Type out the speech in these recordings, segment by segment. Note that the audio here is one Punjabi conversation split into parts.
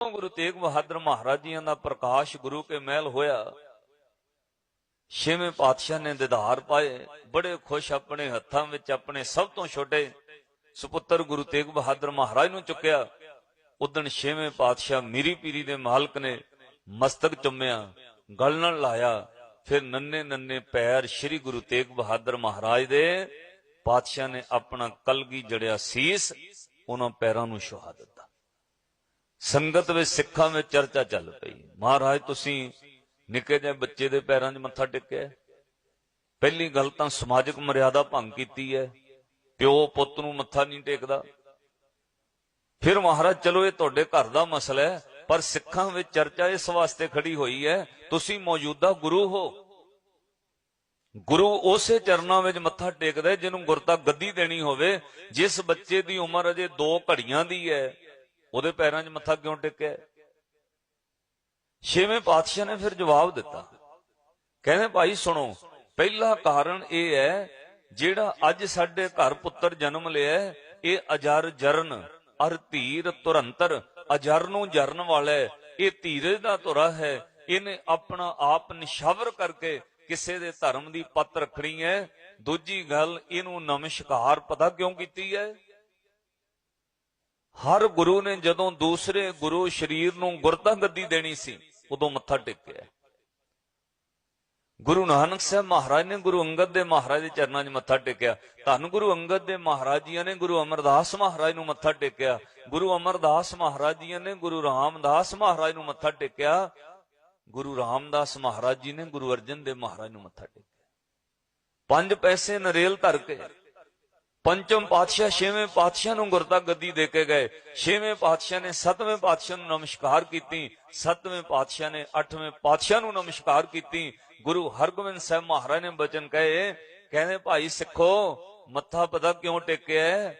ਗੁਰੂ ਤੇਗ ਬਹਾਦਰ ਮਹਾਰਾਜ ਜੀਆਂ ਦਾ ਪ੍ਰਕਾਸ਼ ਗੁਰੂ ਕੇ ਮਹਿਲ ਹੋਇਆ, ਛੇਵੇਂ ਪਾਤਸ਼ਾਹ ਨੇ ਦਿਦਾਰ ਪਾਏ, ਬੜੇ ਖੁਸ਼ ਆਪਣੇ ਹੱਥਾਂ ਵਿੱਚ ਆਪਣੇ ਸਭ ਤੋਂ ਛੋਟੇ ਸੁਪੁੱਤਰ ਗੁਰੂ ਤੇਗ ਬਹਾਦਰ ਮਹਾਰਾਜ ਨੂੰ ਚੁੱਕਿਆ। ਉਦਣ ਛੇਵੇਂ ਪਾਤਸ਼ਾਹ ਮੀਰੀ ਪੀਰੀ ਦੇ ਮਾਲਕ ਨੇ ਮਸਤਕ ਚੁੰਮਿਆ, ਗਲ ਨਾਲ ਲਾਇਆ, ਫਿਰ ਨੰਨੇ ਨੰਨੇ ਪੈਰ ਸ੍ਰੀ ਗੁਰੂ ਤੇਗ ਬਹਾਦਰ ਮਹਾਰਾਜ ਦੇ ਪਾਤਸ਼ਾਹ ਨੇ ਆਪਣਾ ਕਲਗੀ ਜੜਿਆ ਸੀਸ ਉਹਨਾਂ ਪੈਰਾਂ ਨੂੰ ਛੁਹਾ ਦਿੱਤਾ। ਸੰਗਤ ਵਿੱਚ ਸਿੱਖਾਂ ਵਿੱਚ ਚਰਚਾ ਚੱਲ ਪਈ। ਮਹਾਰਾਜ, ਤੁਸੀਂ ਨਿੱਕੇ ਜਿਹੇ ਬੱਚੇ ਦੇ ਪੈਰਾਂ 'ਚ ਮੱਥਾ ਟੇਕਿਆ ਪਹਿਲੀ ਗੱਲ ਤਾਂ ਸਮਾਜਿਕ ਮਰਿਆਦਾ ਭੰਗ ਕੀਤੀ ਹੈ। ਪਿਓ ਪੁੱਤ ਨੂੰ ਮੱਥਾ ਨਹੀਂ ਟੇਕਦਾ। ਫਿਰ ਮਹਾਰਾਜ, ਚਲੋ ਇਹ ਤੁਹਾਡੇ ਘਰ ਦਾ ਮਸਲਾ ਹੈ, ਪਰ ਸਿੱਖਾਂ ਵਿੱਚ ਚਰਚਾ ਇਸ ਵਾਸਤੇ ਖੜੀ ਹੋਈ ਹੈ, ਤੁਸੀਂ ਮੌਜੂਦਾ ਗੁਰੂ ਹੋ। ਗੁਰੂ ਉਸੇ ਚਰਨਾਂ ਵਿੱਚ ਮੱਥਾ ਟੇਕਦਾ ਜਿਹਨੂੰ ਗੁਰਤਾ ਗੱਦੀ ਦੇਣੀ ਹੋਵੇ, ਜਿਸ ਬੱਚੇ ਦੀ ਉਮਰ ਅਜੇ 2 ਘੜੀਆਂ ਦੀ ਹੈ। ਉਹਦੇ ਪੈਰਾਂ 'ਚ ਮੱਥਾ ਕਿਉਂ ਟੇਕਿਆ? ਛੇਵੇਂ ਪਾਤਸ਼ਾਹ ਨੇ ਫਿਰ ਜਵਾਬ ਦਿੱਤਾ। ਕਹਿੰਦੇ, ਭਾਈ, ਸੁਣੋ, ਪਹਿਲਾ ਕਾਰਨ ਇਹ ਹੈ, ਜਿਹੜਾ ਅੱਜ ਸਾਡੇ ਘਰ ਪੁੱਤਰ ਜਨਮ ਲਿਆ ਇਹ ਅਜਰ ਜਰਨ, ਅਰ ਧੀਰ ਤੁਰੰਤਰ, ਅਜਰ ਨੂੰ ਜਰਨ ਵਾਲਾ ਇਹ ਧੀਰਜ ਦਾ ਧੁਰਾ ਹੈ, ਇਹਨੇ ਆਪਣਾ ਆਪ ਨਿਸ਼ਾਵਰ ਕਰਕੇ ਕਿਸੇ ਦੇ ਧਰਮ ਦੀ ਪੱਤ ਰੱਖਣੀ ਹੈ। ਦੂਜੀ ਗੱਲ, ਇਹਨੂੰ ਨਮਸਕਾਰ ਪਤਾ ਕਿਉਂ ਕੀਤੀ ਹੈ? ਹਰ ਗੁਰੂ ਨੇ ਜਦੋਂ ਦੂਸਰੇ ਗੁਰੂ ਸ਼ਰੀਰ ਨੂੰ ਗੁਰਤਾ ਗੱਦੀ ਦੇਣੀ ਸੀ, ਉਦੋਂ ਮੱਥਾ ਟੇਕਿਆ। ਗੁਰੂ ਨਾਨਕ ਸਾਹਿਬ ਮਹਾਰਾਜ ਨੇ ਗੁਰੂ ਅੰਗਦ ਦੇ ਮਹਾਰਾਜ ਦੇ ਚਰਨਾਂ 'ਚ ਮੱਥਾ ਟੇਕਿਆ। ਧੰਨ ਗੁਰੂ ਅੰਗਦ ਦੇ ਮਹਾਰਾਜ ਜੀਆਂ ਨੇ ਗੁਰੂ ਅਮਰਦਾਸ ਮਹਾਰਾਜ ਨੂੰ ਮੱਥਾ ਟੇਕਿਆ। ਗੁਰੂ ਅਮਰਦਾਸ ਮਹਾਰਾਜ ਜੀਆਂ ਨੇ ਗੁਰੂ ਰਾਮਦਾਸ ਮਹਾਰਾਜ ਨੂੰ ਮੱਥਾ ਟੇਕਿਆ। ਗੁਰੂ ਰਾਮਦਾਸ ਮਹਾਰਾਜ ਜੀ ਨੇ ਗੁਰੂ ਅਰਜਨ ਦੇਵ ਮਹਾਰਾਜ ਨੂੰ ਮੱਥਾ ਟੇਕਿਆ। ਪੰਜ ਪੈਸੇ ਨਰੇਲ ਧਰ ਕੇ ਪੰਚਮ ਪਾਤਸ਼ਾਹ, ਛੇਵੇਂ ਪਾਤਸ਼ਾਹ ਨੂੰ ਗੁਰਤਾ ਗੱਦੀ ਦੇ ਕੇ ਗਏ। ਛੇਵੇਂ ਪਾਤਸ਼ਾਹ ਨੇ ਸੱਤਵੇਂ ਪਾਤਸ਼ਾਹ ਨੂੰ ਨਮਸਕਾਰ ਕੀਤੀ। ਸੱਤਵੇਂ ਪਾਤਸ਼ਾਹ ਨੇ ਅੱਠਵੇਂ ਪਾਤਸ਼ਾਹ ਨੂੰ ਨਮਸਕਾਰ ਕੀਤੀ। ਗੁਰੂ ਹਰਗੋਬਿੰਦ ਸਾਹਿਬ ਮਹਾਰਾਜ ਨੇ ਬਚਨ ਕਹੇ, ਕਹਿੰਦੇ, ਭਾਈ ਸਿੱਖੋ, ਮੱਥਾ ਪਤਾ ਕਿਉਂ ਟੇਕਿਆ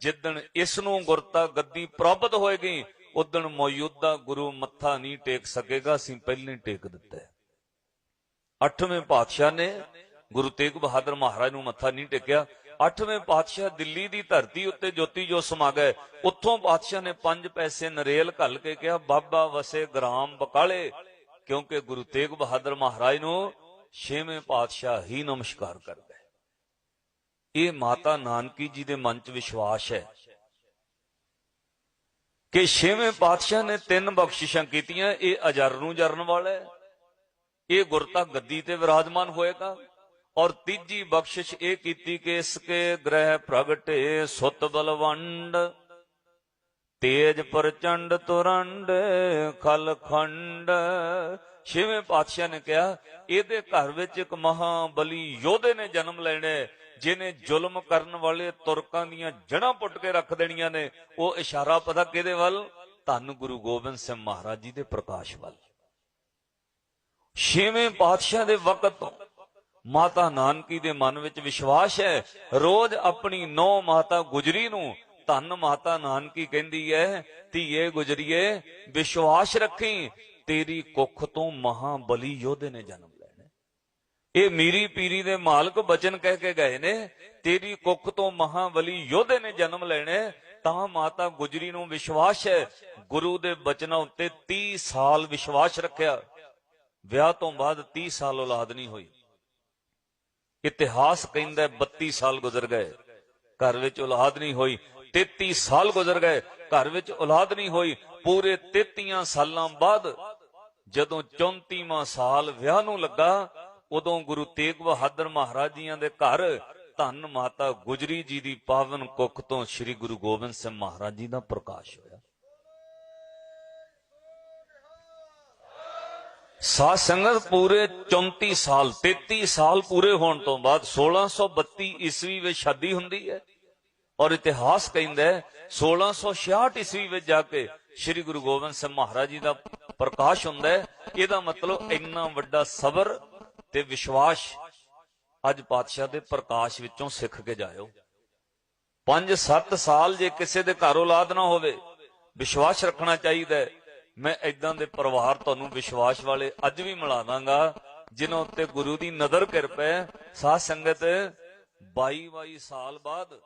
ਜਿੱਦਣ ਇਸ ਨੂੰ ਗੁਰਤਾ ਗੱਦੀ ਪ੍ਰਾਪਤ ਹੋਏਗੀ, ਉਦਣ ਮੌਜੂਦਾ ਗੁਰੂ ਮੱਥਾ ਨਹੀਂ ਟੇਕ ਸਕੇਗਾ, ਅਸੀਂ ਪਹਿਲਾਂ ਹੀ ਟੇਕ ਦਿੱਤਾ ਅੱਠਵੇਂ ਪਾਤਸ਼ਾਹ ਨੇ ਗੁਰੂ ਤੇਗ ਬਹਾਦਰ ਮਹਾਰਾਜ ਨੂੰ ਮੱਥਾ ਨਹੀਂ ਟੇਕਿਆ। ਅੱਠਵੇਂ ਪਾਤਸ਼ਾਹ ਦਿੱਲੀ ਦੀ ਧਰਤੀ ਉੱਤੇ ਜੋਤੀ ਜੋ ਸਮਾ ਗਏ ਉੱਥੋਂ ਪਾਤਸ਼ਾਹ ਨੇ ਪੰਜ ਪੈਸੇ ਨਰੇਲ ਘੱਲ ਕੇ ਕਿਹਾ, ਬਾਬਾ ਵਸੇ ਗ੍ਰਾਮ ਬਕਾਲੇ, ਕਿਉਂਕਿ ਗੁਰੂ ਤੇਗ ਬਹਾਦਰ ਮਹਾਰਾਜ ਨੂੰ ਛੇਵੇਂ ਪਾਤਸ਼ਾਹ ਹੀ ਨਮਸਕਾਰ ਕਰ ਗਏ ਇਹ ਮਾਤਾ ਨਾਨਕੀ ਜੀ ਦੇ ਮਨ 'ਚ ਵਿਸ਼ਵਾਸ ਹੈ ਕਿ ਛੇਵੇਂ ਪਾਤਸ਼ਾਹ ਨੇ ਤਿੰਨ ਬਖਸ਼ਿਸ਼ਾਂ ਕੀਤੀਆਂ, ਇਹ ਅਜਰ ਨੂੰ ਜਰਨ ਵਾਲਾ ਹੈ, ਇਹ ਗੁਰਤਾ ਗੱਦੀ ਤੇ ਵਿਰਾਜਮਾਨ ਹੋਏਗਾ ਔਰ ਤੀਜੀ ਬਖਸ਼ਿਸ਼ ਇਹ ਕੀਤੀ ਕਿ ਇਸ ਕੇ ਗ੍ਰਹਿ ਪ੍ਰਗਟੇ ਸੁਤ ਬਲਵੰਡ ਤੇਜ ਪ੍ਰਚੰਡ ਤੁਰੰਡ ਖਲ ਖੰਡ। ਛੇਵੇਂ ਪਾਤਸ਼ਾਹ ਨੇ ਕਿਹਾ ਇਹਦੇ ਘਰ ਵਿੱਚ ਇੱਕ ਮਹਾਬਲੀ ਯੋਧੇ ਨੇ ਜਨਮ ਲੈਣਾ ਹੈ, ਜਿਹਨੇ ਜ਼ੁਲਮ ਕਰਨ ਵਾਲੇ ਤੁਰਕਾਂ ਦੀਆਂ ਜੜਾਂ ਪੁੱਟ ਕੇ ਰੱਖ ਦੇਣੀਆਂ ਨੇ। ਉਹ ਇਸ਼ਾਰਾ ਪਤਾ ਕਿਹਦੇ ਵੱਲ? ਧੰਨ ਗੁਰੂ ਗੋਬਿੰਦ ਸਿੰਘ ਮਹਾਰਾਜ ਜੀ ਦੇ ਪ੍ਰਕਾਸ਼ ਵੱਲ। ਛੇਵੇਂ ਪਾਤਸ਼ਾਹ ਦੇ ਵਕਤ ਤੋਂ ਮਾਤਾ ਨਾਨਕੀ ਦੇ ਮਨ ਵਿੱਚ ਵਿਸ਼ਵਾਸ ਹੈ। ਰੋਜ਼ ਆਪਣੀ ਨੌ ਮਾਤਾ ਗੁਜਰੀ ਨੂੰ ਧੰਨ ਮਾਤਾ ਨਾਨਕੀ ਕਹਿੰਦੀ ਹੈ, ਧੀਏ ਗੁਜਰੀਏ, ਵਿਸ਼ਵਾਸ ਰੱਖੀ, ਤੇਰੀ ਕੁੱਖ ਤੋਂ ਮਹਾਬਲੀ ਯੋਧੇ ਨੇ ਜਨਮ ਲੈਣਾ। ਇਹ ਮੀਰੀ ਪੀਰੀ ਦੇ ਮਾਲਕ ਬਚਨ ਕਹਿ ਕੇ ਗਏ ਨੇ, ਤੇਰੀ ਕੁੱਖ ਤੋਂ ਮਹਾਬਲੀ ਯੋਧੇ ਨੇ ਜਨਮ ਲੈਣੇ, ਤਾਂ ਮਾਤਾ ਗੁਜਰੀ ਨੂੰ ਵਿਸ਼ਵਾਸ ਹੈ। ਗੁਰੂ ਦੇ ਬਚਨਾਂ ਉੱਤੇ 30 ਸਾਲ ਵਿਸ਼ਵਾਸ ਰੱਖਿਆ। ਵਿਆਹ ਤੋਂ ਬਾਅਦ 30 ਸਾਲ ਔਲਾਦ ਨਹੀਂ ਹੋਈ। ਇਤਿਹਾਸ ਕਹਿੰਦਾ ਹੈ 32 ਸਾਲ ਗੁਜ਼ਰ ਗਏ। ਘਰ ਵਿੱਚ ਔਲਾਦ ਨਹੀਂ ਹੋਈ 33 ਸਾਲ ਗੁਜ਼ਰ ਗਏ। ਘਰ ਵਿੱਚ ਔਲਾਦ ਨਹੀਂ ਹੋਈ, ਪੂਰੇ 33 ਸਾਲਾਂ ਬਾਅਦ ਜਦੋਂ 34ਵਾਂ ਸਾਲ ਵਿਆਹ ਨੂੰ ਲੱਗਾ, ਉਦੋਂ ਗੁਰੂ ਤੇਗ ਬਹਾਦਰ ਮਹਾਰਾਜ ਜੀਆਂ ਦੇ ਘਰ ਧੰਨ ਮਾਤਾ ਗੁਜਰੀ ਜੀ ਦੀ ਪਾਵਨ ਕੁੱਖ ਤੋਂ ਸ੍ਰੀ ਗੁਰੂ ਗੋਬਿੰਦ ਸਿੰਘ ਮਹਾਰਾਜ ਜੀ ਦਾ ਪ੍ਰਕਾਸ਼ ਹੋਇਆ। ਸਾਧ ਸੰਗਤ ਪੂਰੇ 34 ਸਾਲ 33 ਸਾਲ ਪੂਰੇ ਹੋਣ ਤੋਂ ਬਾਅਦ 1632 ਈਸਵੀ ਵਿੱਚ ਸ਼ਾਦੀ ਹੁੰਦੀ ਹੈ। ਔਰ ਇਤਿਹਾਸ ਕਹਿੰਦਾ ਹੈ 1666 ਈਸਵੀ ਵਿੱਚ ਜਾ ਕੇ ਸ੍ਰੀ ਗੁਰੂ ਗੋਬਿੰਦ ਸਿੰਘ ਮਹਾਰਾਜ ਜੀ ਦਾ ਪ੍ਰਕਾਸ਼ ਹੁੰਦਾ ਹੈ। ਇਹਦਾ ਮਤਲਬ ਇੰਨਾ ਵੱਡਾ ਸਬਰ ਤੇ ਵਿਸ਼ਵਾਸ ਅੱਜ ਪਾਤਸ਼ਾਹ ਦੇ ਪ੍ਰਕਾਸ਼ ਵਿੱਚੋਂ ਸਿੱਖ ਕੇ ਜਾਇਓ। 5-7 ਸਾਲ ਜੇ ਕਿਸੇ ਦੇ ਘਰ ਔਲਾਦ ਨਾ ਹੋਵੇ, ਵਿਸ਼ਵਾਸ ਰੱਖਣਾ ਚਾਹੀਦਾ ਹੈ। ਮੈਂ ਇਦਾਂ ਦੇ ਪਰਿਵਾਰ ਤੁਹਾਨੂੰ ਵਿਸ਼ਵਾਸ ਵਾਲੇ ਅੱਜ ਵੀ ਮਿਲਾ ਦਾਂਗਾ, ਜਿਨ੍ਹਾਂ ਉੱਤੇ ਗੁਰੂ ਦੀ ਨਜ਼ਰ ਕਿਰਪਾ ਹੈ। ਸਾਧ ਸੰਗਤ 22 22 ਸਾਲ ਬਾਅਦ